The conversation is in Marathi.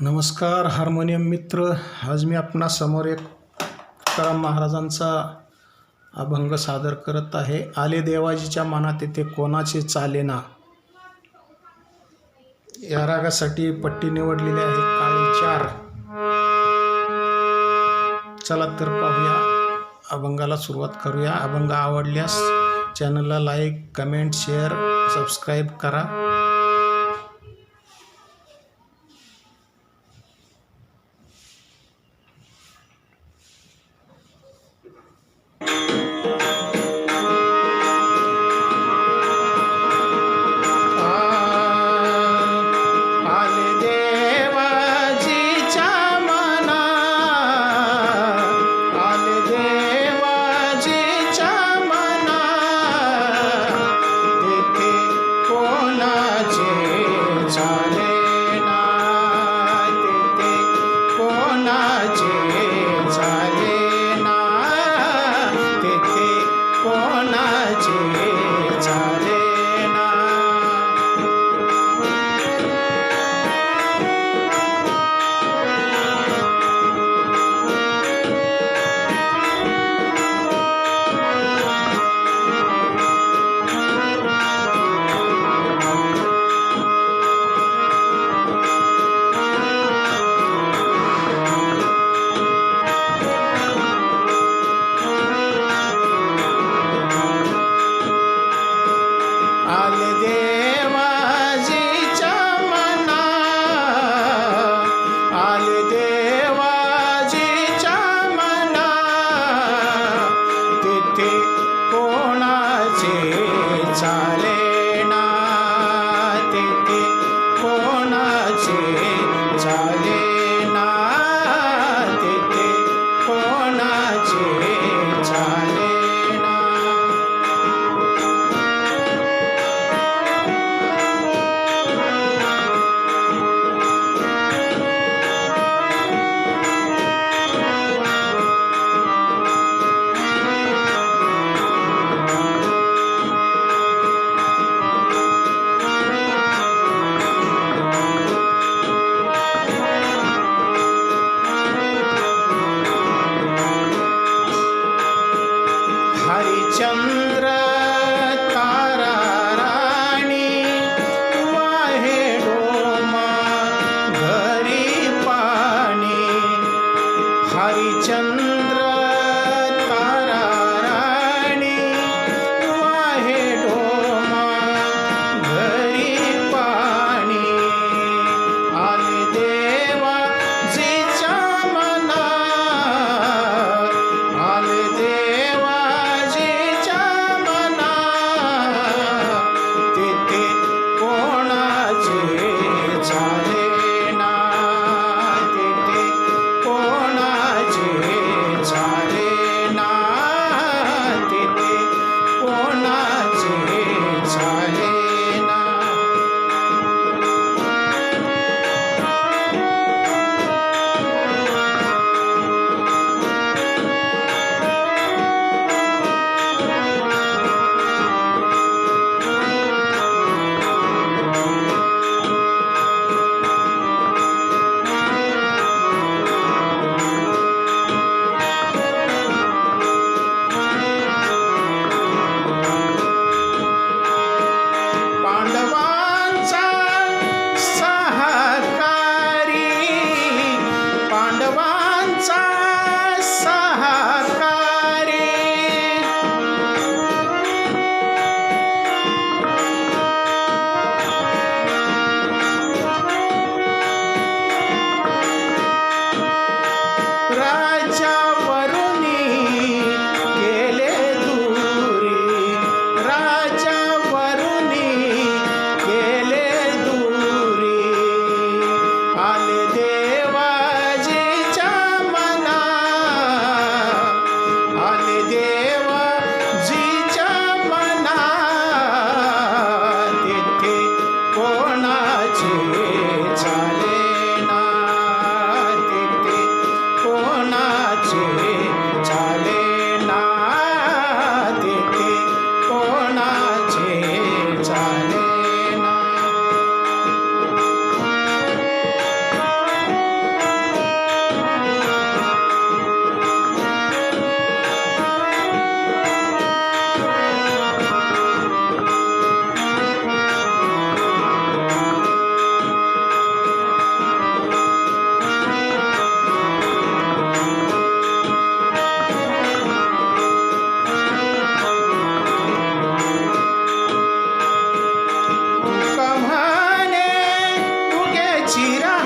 नमस्कार हार्मोनियम मित्र. आज मी आपणासमोर एक तुकाराम महाराजांचा अभंग सादर करत आहे. आले देवाजीच्या मनात येथे कोणाचे चालेना या रागासाठी पट्टी निवडलेली आहे काळी चार. चला तर पाहूया. अभंगाला सुरुवात करूया. अभंग आवडल्यास चॅनलला लाईक कमेंट शेअर सबस्क्राईब करा. कोणाचे Jerusalem. tirar.